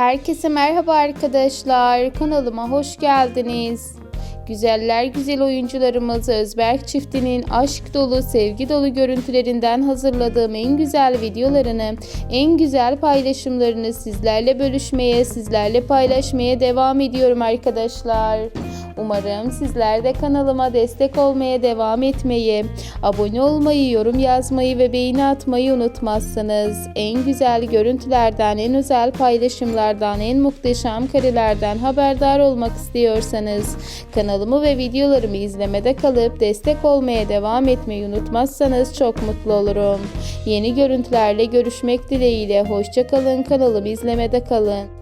Herkese merhaba arkadaşlar. Kanalıma hoş geldiniz. Güzeller güzel oyuncularımız Özberk çiftinin aşk dolu, sevgi dolu görüntülerinden hazırladığım en güzel videolarını, en güzel paylaşımlarını sizlerle bölüşmeye, sizlerle paylaşmaya devam ediyorum arkadaşlar. Umarım sizler de kanalıma destek olmaya devam etmeyi, abone olmayı, yorum yazmayı ve beğeni atmayı unutmazsınız. En güzel görüntülerden, en özel paylaşımlardan, en muhteşem karelerden haberdar olmak istiyorsanız kanalımı ve videolarımı izlemede kalıp destek olmaya devam etmeyi unutmazsanız çok mutlu olurum. Yeni görüntülerle görüşmek dileğiyle hoşçakalın kanalımı izlemede kalın.